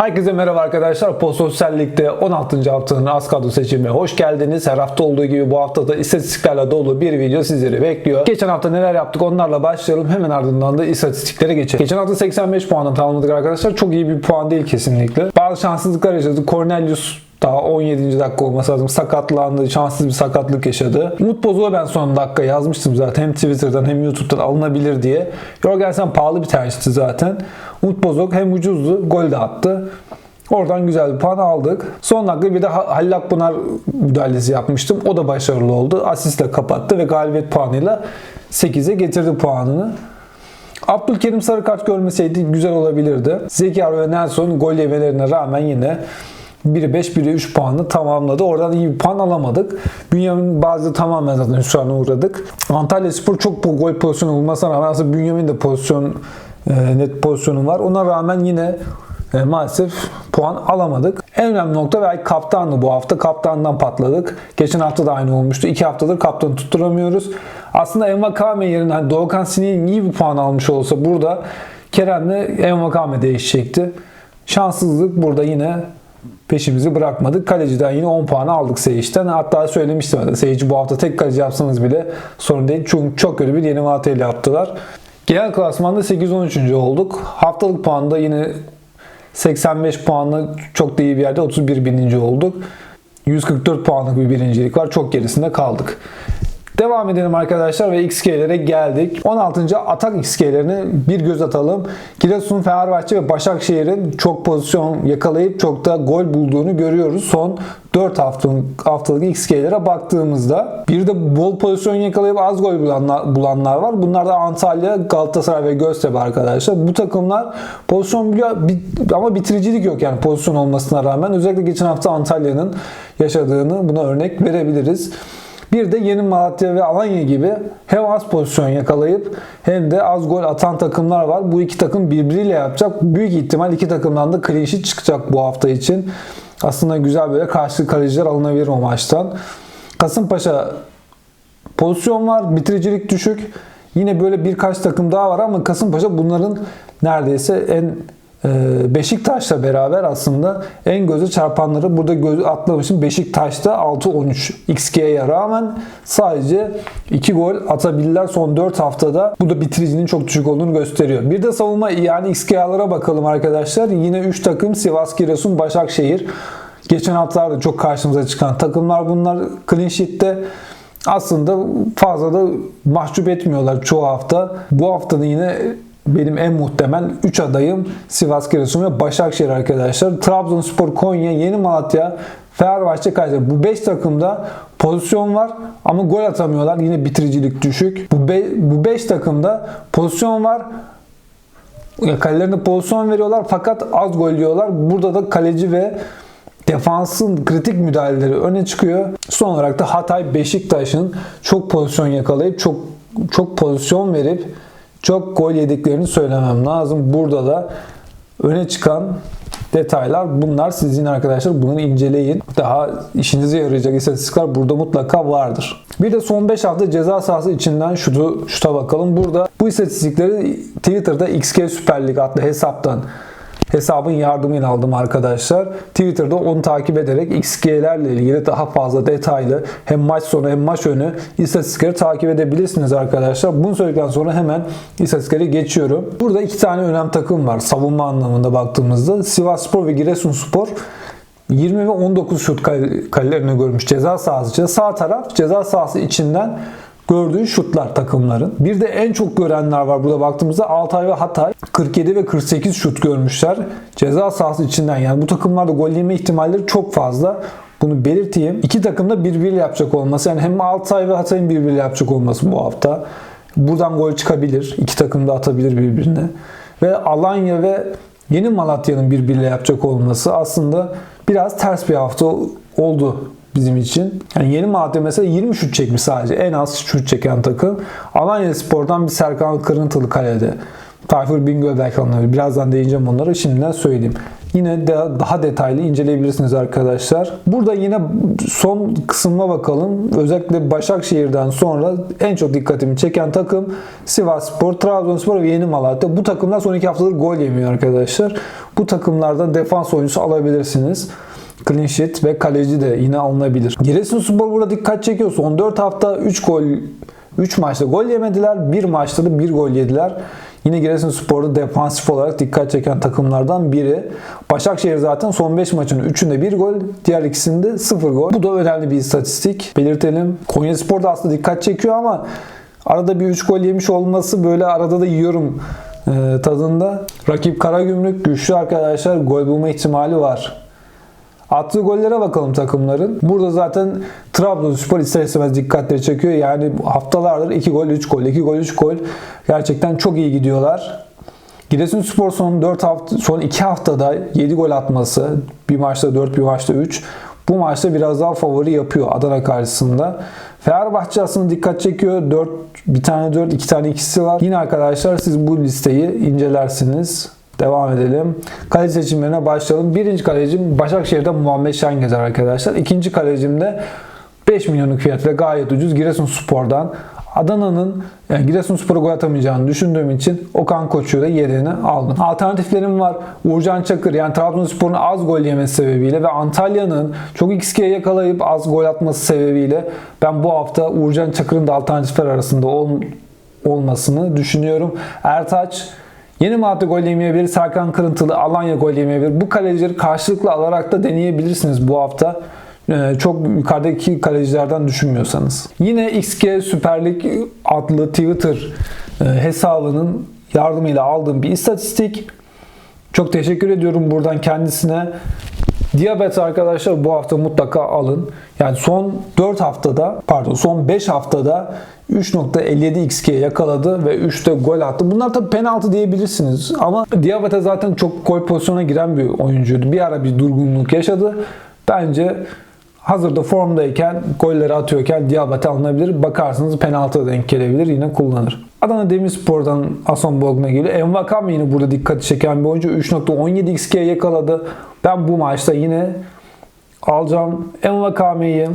Herkese merhaba arkadaşlar. Pososyal Lig'de 16. haftanın az kadro seçimine hoş geldiniz. Her hafta olduğu gibi bu hafta da istatistiklerle dolu bir video sizleri bekliyor. Geçen hafta neler yaptık onlarla başlayalım. Hemen ardından da istatistiklere geçelim. Geçen hafta 85 puanla tamamladık arkadaşlar. Çok iyi bir puan değil kesinlikle. Bazı şanssızlıklar yaşadık. Cornelius daha 17. dakika olması lazım. Sakatlandı. Şanssız bir sakatlık yaşadı. Umut Bozok'a ben son dakika yazmıştım zaten. Hem Twitter'dan hem YouTube'dan alınabilir diye. Jorgensen pahalı bir tercihti zaten. Umut Bozok hem ucuzdu. Gol de attı. Oradan güzel bir puan aldık. Son dakika bir de Halil Akpınar müdahalesi yapmıştım. O da başarılı oldu. Asistle kapattı ve galibiyet puanıyla 8'e getirdi puanını. Abdülkerim sarı kart görmeseydi güzel olabilirdi. Zeki ve Nelson gol yemelerine rağmen yine biri 5 biri 3 puanla tamamladı. Oradan iyi bir puan alamadık. Bünyamin bazı tamamen zaten hüsrana uğradık. Antalya Spor çok bu gol pozisyonu bulmasına rağmen aslında Bünyamin de pozisyon e, net pozisyonu var. Ona rağmen yine e, maalesef puan alamadık. En önemli nokta belki kaptandı bu hafta. Kaptandan patladık. Geçen hafta da aynı olmuştu. İki haftadır kaptanı tutturamıyoruz. Aslında Envakame yerine hani Doğukan Sine'nin iyi bir puan almış olsa burada Kerem'le Envakame değişecekti. Şanssızlık burada yine peşimizi bırakmadık. Kaleciden yine 10 puan aldık Seyiş'ten. Hatta söylemiştim Seyiş'i bu hafta tek kaleci yapsanız bile sorun değil. Çünkü çok kötü bir yeni materyal yaptılar. Genel klasmanda 8-13. olduk. Haftalık puanda yine 85 puanla çok da iyi bir yerde 31 bininci olduk. 144 puanlık bir birincilik var. Çok gerisinde kaldık. Devam edelim arkadaşlar ve XG'lere geldik. 16. atak XG'lerine bir göz atalım. Giresun, Fenerbahçe ve Başakşehir'in çok pozisyon yakalayıp çok da gol bulduğunu görüyoruz. Son 4 haftalık, haftalık XG'lere baktığımızda. Bir de bol pozisyon yakalayıp az gol bulanlar, bulanlar var. Bunlar da Antalya, Galatasaray ve Göztepe arkadaşlar. Bu takımlar pozisyon biliyor ama bitiricilik yok yani pozisyon olmasına rağmen. Özellikle geçen hafta Antalya'nın yaşadığını buna örnek verebiliriz. Bir de Yeni Malatya ve Alanya gibi hem az pozisyon yakalayıp hem de az gol atan takımlar var. Bu iki takım birbiriyle yapacak. Büyük ihtimal iki takımdan da clean sheet çıkacak bu hafta için. Aslında güzel böyle karşı kaleciler alınabilir o maçtan. Kasımpaşa pozisyon var, bitiricilik düşük. Yine böyle birkaç takım daha var ama Kasımpaşa bunların neredeyse en Beşiktaş'la beraber aslında en göze çarpanları burada göz atlamışım. Beşiktaş'ta 6-13 XG'ye rağmen sadece 2 gol atabilirler son 4 haftada. Bu da bitiricinin çok düşük olduğunu gösteriyor. Bir de savunma yani XG'lara bakalım arkadaşlar. Yine 3 takım Sivas, Giresun, Başakşehir. Geçen haftalarda çok karşımıza çıkan takımlar bunlar. Clean Sheet'te aslında fazla da mahcup etmiyorlar çoğu hafta. Bu haftada yine benim en muhtemel 3 adayım Sivas Giresun ve Başakşehir arkadaşlar. Trabzonspor, Konya, Yeni Malatya, Fenerbahçe, Kayseri. Bu 5 takımda pozisyon var ama gol atamıyorlar. Yine bitiricilik düşük. Bu 5 bu beş takımda pozisyon var. Kalelerinde pozisyon veriyorlar fakat az gol yiyorlar. Burada da kaleci ve defansın kritik müdahaleleri öne çıkıyor. Son olarak da Hatay Beşiktaş'ın çok pozisyon yakalayıp çok çok pozisyon verip çok gol yediklerini söylemem lazım. Burada da öne çıkan detaylar bunlar. Sizin arkadaşlar bunu inceleyin. Daha işinize yarayacak istatistikler burada mutlaka vardır. Bir de son 5 hafta ceza sahası içinden şutu, şuta bakalım. Burada bu istatistikleri Twitter'da XG Süper Lig adlı hesaptan hesabın yardımıyla aldım arkadaşlar. Twitter'da onu takip ederek XG'lerle ilgili daha fazla detaylı hem maç sonu hem maç önü istatistikleri takip edebilirsiniz arkadaşlar. Bunu söyledikten sonra hemen istatistiklere geçiyorum. Burada iki tane önemli takım var savunma anlamında baktığımızda. Sivasspor ve Giresunspor 20 ve 19 şut kalelerini görmüş ceza sahası içinde. Sağ taraf ceza sahası içinden gördüğü şutlar takımların. Bir de en çok görenler var burada baktığımızda Altay ve Hatay 47 ve 48 şut görmüşler. Ceza sahası içinden yani bu takımlarda gol yeme ihtimalleri çok fazla. Bunu belirteyim. İki takım da birbiriyle yapacak olması. Yani hem Altay ve Hatay'ın birbiriyle yapacak olması bu hafta. Buradan gol çıkabilir. İki takım da atabilir birbirine. Ve Alanya ve Yeni Malatya'nın birbiriyle yapacak olması aslında biraz ters bir hafta oldu bizim için. Yani yeni madde mesela 20 şut çekmiş sadece. En az şut çeken takım. Alanya Spor'dan bir Serkan Kırıntılı kalede Tayfur Bingöl belki alınabilir. Birazdan değineceğim onlara. Şimdiden söyleyeyim. Yine de daha detaylı inceleyebilirsiniz arkadaşlar. Burada yine son kısma bakalım. Özellikle Başakşehir'den sonra en çok dikkatimi çeken takım Sivasspor, Trabzonspor ve Yeni Malatya. Bu takımlar son iki haftadır gol yemiyor arkadaşlar. Bu takımlarda defans oyuncusu alabilirsiniz. Clean sheet ve kaleci de yine alınabilir. Giresunspor burada dikkat çekiyor. Son 4 hafta 3 gol 3 maçta gol yemediler. 1 maçta da 1 gol yediler. Yine Giresunspor'da defansif olarak dikkat çeken takımlardan biri. Başakşehir zaten son 5 maçın 3'ünde 1 gol, diğer ikisinde 0 gol. Bu da önemli bir istatistik. Belirtelim. Konyaspor da aslında dikkat çekiyor ama arada bir 3 gol yemiş olması böyle arada da yiyorum e, tadında. Rakip Karagümrük güçlü arkadaşlar gol bulma ihtimali var. Attığı gollere bakalım takımların. Burada zaten Trabzonspor ister istemez dikkatleri çekiyor. Yani haftalardır 2 gol 3 gol 2 gol 3 gol. Gerçekten çok iyi gidiyorlar. Giresunspor son 4 hafta son 2 haftada 7 gol atması. Bir maçta 4, bir maçta 3. Bu maçta biraz daha favori yapıyor Adana karşısında. Fenerbahçe aslında dikkat çekiyor. 4 bir tane 4, 2 tane ikisi var. Yine arkadaşlar siz bu listeyi incelersiniz. Devam edelim. Kaleci seçimlerine başlayalım. Birinci kalecim Başakşehir'de Muhammed Şengezer arkadaşlar. İkinci kalecim de 5 milyonluk fiyatla gayet ucuz Giresunspor'dan. Adana'nın yani Giresunspor'a gol atamayacağını düşündüğüm için Okan Koçu'yu da yedeğine aldım. Alternatiflerim var. Uğurcan Çakır yani Trabzonspor'un az gol yemesi sebebiyle ve Antalya'nın çok XG'ye yakalayıp az gol atması sebebiyle ben bu hafta Uğurcan Çakır'ın da alternatifler arasında ol, olmasını düşünüyorum. Ertaç Yeni Malatya gol yemeyebilir, Serkan Kırıntılı, Alanya gol yemeyebilir. Bu kalecileri karşılıklı alarak da deneyebilirsiniz bu hafta. Ee, çok yukarıdaki kalecilerden düşünmüyorsanız. Yine XG Süper Lig adlı Twitter e, hesabının yardımıyla aldığım bir istatistik. Çok teşekkür ediyorum buradan kendisine. Diyabet arkadaşlar bu hafta mutlaka alın. Yani son 4 haftada pardon son 5 haftada 3.57 XG yakaladı ve 3'te gol attı. Bunlar tabii penaltı diyebilirsiniz ama Diabete zaten çok gol pozisyona giren bir oyuncuydu. Bir ara bir durgunluk yaşadı. Bence hazırda formdayken golleri atıyorken Diabate alınabilir. Bakarsınız penaltıya denk gelebilir. Yine kullanır. Adana Demirspor'dan Ason Bogna geliyor. Envakam yine burada dikkati çeken bir oyuncu. 3.17 XG yakaladı. Ben bu maçta yine alacağım Envakame'yi.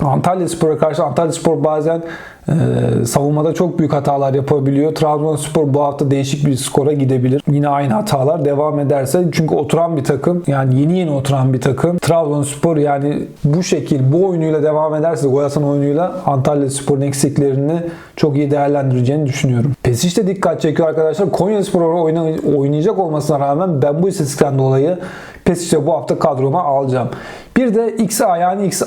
Antalya Spor'a karşı Antalya Spor bazen e, savunmada çok büyük hatalar yapabiliyor. Trabzonspor bu hafta değişik bir skora gidebilir. Yine aynı hatalar devam ederse çünkü oturan bir takım yani yeni yeni oturan bir takım. Trabzonspor yani bu şekil bu oyunuyla devam ederse gol oyunuyla Antalya Spor'un eksiklerini çok iyi değerlendireceğini düşünüyorum. Pesic de dikkat çekiyor arkadaşlar. Konya Spor oynayacak olmasına rağmen ben bu istatistikten dolayı Pesic'i bu hafta kadroma alacağım. Bir de XA yani X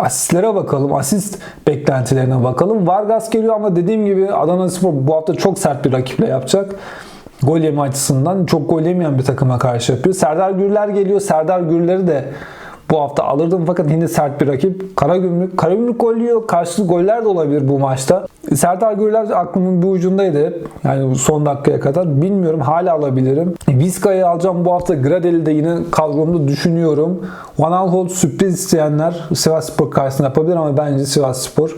asistlere bakalım. Asist beklentilerine bakalım. Vargas geliyor ama dediğim gibi Adana Spor bu hafta çok sert bir rakiple yapacak. Gol yeme açısından çok gol yemeyen bir takıma karşı yapıyor. Serdar Gürler geliyor. Serdar Gürler'i de bu hafta alırdım fakat yine sert bir rakip. Karagümrük. Karagümrük gol yiyor. Karşılıklı goller de olabilir bu maçta. Serdar Gürler aklımın bir ucundaydı. Yani son dakikaya kadar. Bilmiyorum hala alabilirim. Vizca'yı alacağım bu hafta. Gradel'i de yine kadromda düşünüyorum. Van Aanholt sürpriz isteyenler Sivasspor karşısında yapabilir ama bence Sivasspor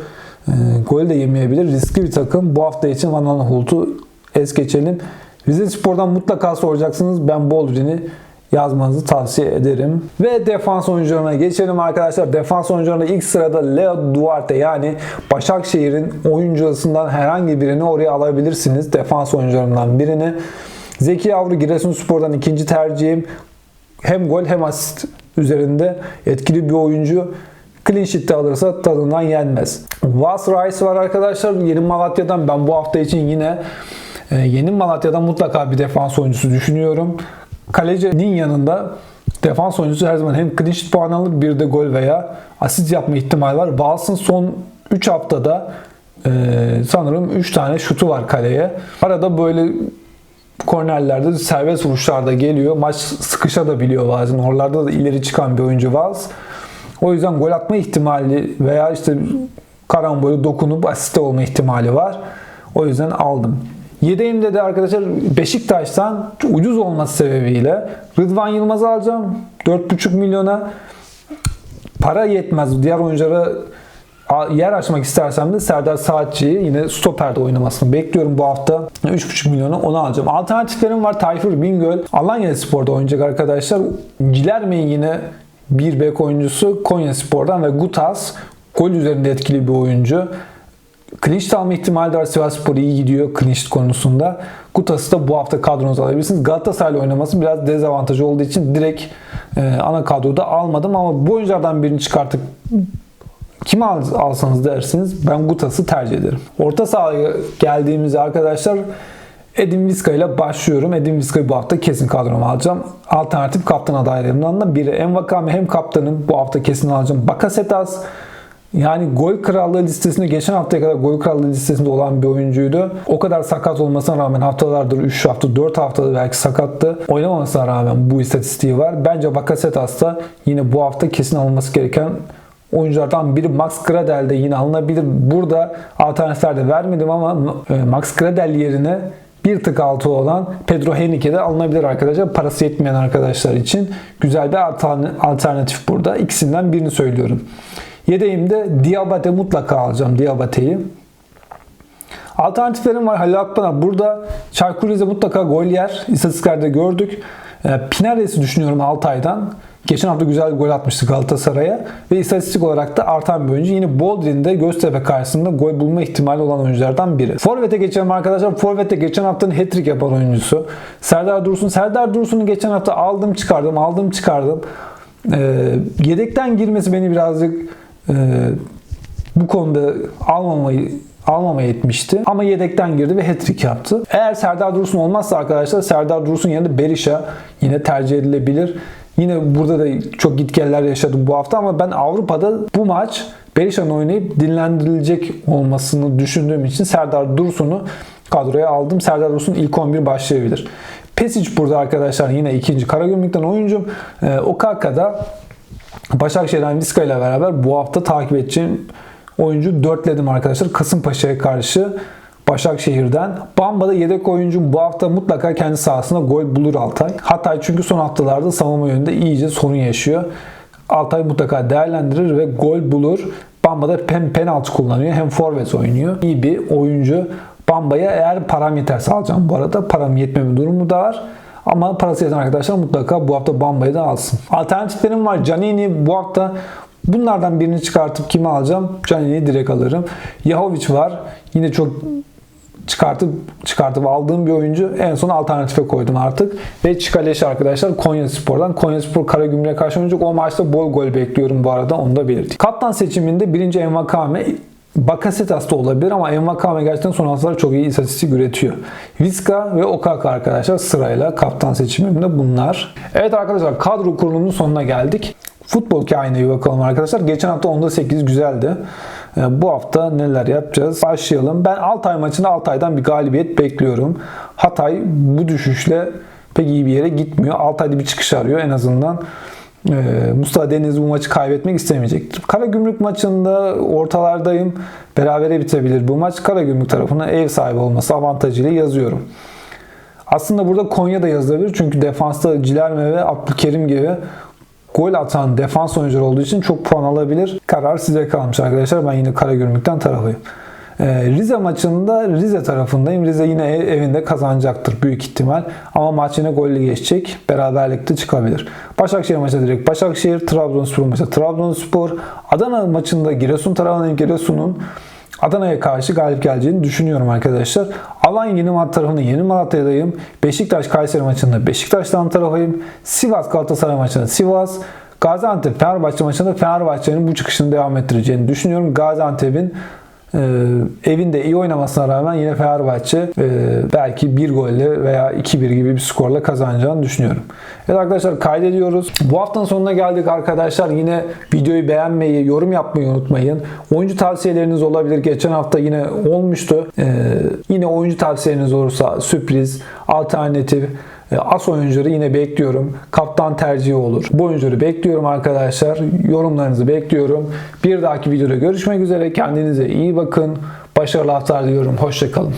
e, gol de yemeyebilir. Riskli bir takım. Bu hafta için Van Aanholt'u es geçelim. Rize Spor'dan mutlaka soracaksınız. Ben Boldrin'i yazmanızı tavsiye ederim. Ve defans oyuncularına geçelim arkadaşlar. Defans oyuncularında ilk sırada Leo Duarte yani Başakşehir'in oyuncusundan herhangi birini oraya alabilirsiniz. Defans oyuncularından birini. Zeki Yavru Giresunspor'dan ikinci tercihim. Hem gol hem asist üzerinde etkili bir oyuncu. Clean sheet de alırsa tadından yenmez. Vas Rice var arkadaşlar. Yeni Malatya'dan ben bu hafta için yine e, Yeni Malatya'dan mutlaka bir defans oyuncusu düşünüyorum. Kalecinin yanında defans oyuncusu her zaman hem clean puan alır bir de gol veya asist yapma ihtimali var. Bals'ın son 3 haftada e, sanırım 3 tane şutu var kaleye. Arada böyle kornerlerde serbest vuruşlarda geliyor. Maç sıkışa da biliyor bazen. Oralarda da ileri çıkan bir oyuncu Vals. O yüzden gol atma ihtimali veya işte karambolü dokunup asiste olma ihtimali var. O yüzden aldım. Yedeğimde de arkadaşlar Beşiktaş'tan ucuz olması sebebiyle Rıdvan Yılmaz'ı alacağım. 4,5 milyona para yetmez. Diğer oyunculara Yer açmak istersem de Serdar Saatçı'yı yine stoperde oynamasını bekliyorum bu hafta. 3,5 milyonu onu alacağım. Alternatiflerim var. Tayfur Bingöl. Alanya Spor'da oynayacak arkadaşlar. Cilerme'yi yine bir bek oyuncusu Konya Spor'dan ve Gutas gol üzerinde etkili bir oyuncu. Clinch alma ihtimali de var. Sivasspor iyi gidiyor Clinch konusunda. Gutas'ı da bu hafta kadronuza alabilirsiniz. Galatasaray'la oynaması biraz dezavantajı olduğu için direkt e, ana kadroda almadım ama bu oyunculardan birini çıkartıp kimi al- alsanız dersiniz ben Gutas'ı tercih ederim. Orta sahaya geldiğimizde arkadaşlar Edin Visca ile başlıyorum. Edin Visca'yı bu hafta kesin kadroma alacağım. Alternatif kaptan adaylarımdan da biri. Envakame hem kaptanım bu hafta kesin alacağım. Bakasetas yani gol krallığı listesinde geçen haftaya kadar gol krallığı listesinde olan bir oyuncuydu. O kadar sakat olmasına rağmen haftalardır 3 hafta 4 haftada belki sakattı. Oynamamasına rağmen bu istatistiği var. Bence Bakasetas da yine bu hafta kesin alınması gereken oyunculardan biri Max Gradel de yine alınabilir. Burada alternatifler de vermedim ama e, Max Gradel yerine bir tık altı olan Pedro Henrique de alınabilir arkadaşlar. Parası yetmeyen arkadaşlar için güzel bir altern- alternatif burada. İkisinden birini söylüyorum. Yedeğimde Diabate mutlaka alacağım Diabate'yi. Alternatiflerim var. Halil Akpınar burada Çaykur Rize mutlaka gol yer. İstatistiklerde gördük. E, Pinares'i düşünüyorum Altay'dan. Geçen hafta güzel bir gol atmıştı Galatasaray'a. Ve istatistik olarak da artan bir oyuncu. Yine Boldrin'de Göztepe karşısında gol bulma ihtimali olan oyunculardan biri. Forvet'e geçelim arkadaşlar. Forvet'te geçen haftanın hat-trick yapan oyuncusu. Serdar Dursun. Serdar Dursun'u geçen hafta aldım çıkardım aldım çıkardım. E, yedekten girmesi beni birazcık e, bu konuda almamayı almamaya etmişti. Ama yedekten girdi ve hat-trick yaptı. Eğer Serdar Dursun olmazsa arkadaşlar Serdar Dursun yerine Berisha yine tercih edilebilir. Yine burada da çok gitgeller yaşadım bu hafta ama ben Avrupa'da bu maç Berisha'nın oynayıp dinlendirilecek olmasını düşündüğüm için Serdar Dursun'u kadroya aldım. Serdar Dursun ilk 11 başlayabilir. Pesic burada arkadaşlar yine ikinci Karagümrük'ten oyuncum. Ee, Okaka'da Başakşehir'den Vizca ile beraber bu hafta takip edeceğim oyuncu dörtledim arkadaşlar. Kasımpaşa'ya karşı Başakşehir'den. Bamba'da yedek oyuncu bu hafta mutlaka kendi sahasında gol bulur Altay. Hatay çünkü son haftalarda savunma yönünde iyice sorun yaşıyor. Altay mutlaka değerlendirir ve gol bulur. Bamba'da hem penaltı kullanıyor hem forvet oynuyor. İyi bir oyuncu. Bamba'ya eğer param yeterse alacağım bu arada. Param yetmeme durumu da var. Ama parası yeten arkadaşlar mutlaka bu hafta Bamba'yı da alsın. Alternatiflerim var. Canini bu hafta bunlardan birini çıkartıp kimi alacağım? Canini'yi direkt alırım. Yahovic var. Yine çok çıkartıp çıkartıp aldığım bir oyuncu en son alternatife koydum artık. Ve Çikaleş arkadaşlar Konya Spor'dan. Konya Spor Karagümrük'e karşı oynayacak. O maçta bol gol bekliyorum bu arada. Onu da belirteyim. Kaptan seçiminde birinci Envakame Bakasetas da olabilir ama Envakame gerçekten son haftalarda çok iyi istatistik üretiyor. Vizca ve Okaka arkadaşlar sırayla kaptan seçimimde bunlar. Evet arkadaşlar kadro kurulumunun sonuna geldik. Futbol kainine bir bakalım arkadaşlar. Geçen hafta 10'da 8 güzeldi. Ee, Bu hafta neler yapacağız? Başlayalım. Ben Altay maçında Altay'dan bir galibiyet bekliyorum. Hatay bu düşüşle pek iyi bir yere gitmiyor. Altay'da bir çıkış arıyor en azından. Ee, Mustafa Deniz bu maçı kaybetmek istemeyecektir. Karagümrük maçında ortalardayım. Berabere bitebilir bu maç. Karagümrük tarafına ev sahibi olması avantajıyla yazıyorum. Aslında burada Konya da yazılabilir. Çünkü defansta Cilerme ve Abdülkerim gibi gol atan defans oyuncuları olduğu için çok puan alabilir. Karar size kalmış arkadaşlar. Ben yine Karagümrük'ten tarafıyım. Ee, Rize maçında Rize tarafındayım. Rize yine ev- evinde kazanacaktır büyük ihtimal. Ama maç yine gollü geçecek. Beraberlikte çıkabilir. Başakşehir maçı direkt Başakşehir, Trabzonspor maçı Trabzonspor. Adana maçında Giresun tarafındayım. Giresun'un Adana'ya karşı galip geleceğini düşünüyorum arkadaşlar. Alanya Yeni Malatya tarafında Yeni Malatya'dayım. Beşiktaş Kayseri maçında Beşiktaş'tan tarafıyım. Sivas Galatasaray maçında Sivas. Gaziantep Fenerbahçe maçında Fenerbahçe'nin bu çıkışını devam ettireceğini düşünüyorum. Gaziantep'in e, evinde iyi oynamasına rağmen yine Fenerbahçe e, belki bir golle veya 2-1 gibi bir skorla kazanacağını düşünüyorum. Evet arkadaşlar kaydediyoruz. Bu haftanın sonuna geldik arkadaşlar. Yine videoyu beğenmeyi, yorum yapmayı unutmayın. Oyuncu tavsiyeleriniz olabilir. Geçen hafta yine olmuştu. E, yine oyuncu tavsiyeleriniz olursa sürpriz, alternatif, As oyuncuları yine bekliyorum. Kaptan tercihi olur. Bu oyuncuları bekliyorum arkadaşlar. Yorumlarınızı bekliyorum. Bir dahaki videoda görüşmek üzere. Kendinize iyi bakın. Başarılı haftalar diliyorum. Hoşçakalın.